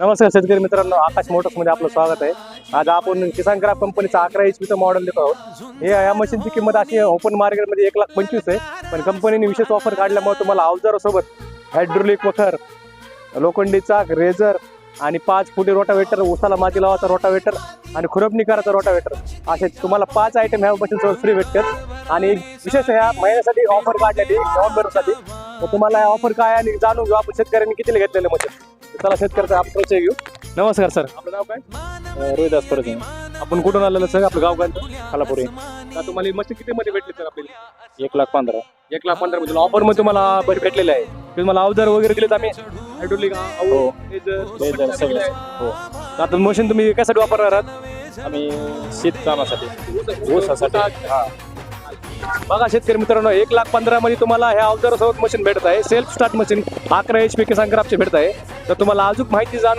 नमस्कार शेतकरी मित्रांनो आकाश मोटर्समध्ये आपलं स्वागत आहे. आज आपण किसान क्राफ्ट कंपनीचं अकरा एच पीचं मॉडेल देतो आहोत. हे या मशीनची किंमत अशी ओपन मार्केटमध्ये एक लाख पंचवीस आहे. पण कंपनीने विशेष ऑफर काढल्यामुळे तुम्हाला अवजारासोबत हायड्रोलिक वखर लोखंडी चाक रेझर आणि पाच फुटी रोटावेटर उसाला माती लावाचा रोटावेटर आणि खुरपणी करायचा रोटावेटर असे तुम्हाला पाच आयटम ह्या मशीनसोबत फ्री भेटतात. आणि विशेष ह्या महिन्यासाठी ऑफर काढलेली नोव्हेंबरसाठी. तुम्हाला या ऑफर काय आणि जाणून घेऊ आपण शेतकऱ्यांनी कितीला घेतलेलं मशीन. चला शेतकऱ्याचा आपण परिचय घेऊ. नमस्कार सर. आपलं नाव काय? रोहिदास परत आपण कुठून आलेलं सर? आपलं गाव काय? खालापुरी का तुम्हाला मशीन किती मध्ये भेटली सर आपल्याला एक लाख पंधरा. एक लाख पंधरा मध्ये ऑफरमध्ये तुम्हाला बरी भेटलेले आहे. तुम्हाला अवजार वगैरे दिलेत आम्ही. हायड्रोलिक हो. हो. आता मशीन तुम्ही कशासाठी वापरणार आहात? आम्ही शेतकामासाठी ऊसासाठी. हा. बघा शेतकरी मित्रांनो एक लाख पंधरा मध्ये तुम्हाला ह्या अवजारासोबत मशीन भेटत आहे. सेल्फ स्टार्ट मशीन अकरा एच पी किसान क्राफ्टचे भेटत आहे. तर तुम्हाला अजून माहिती जाणून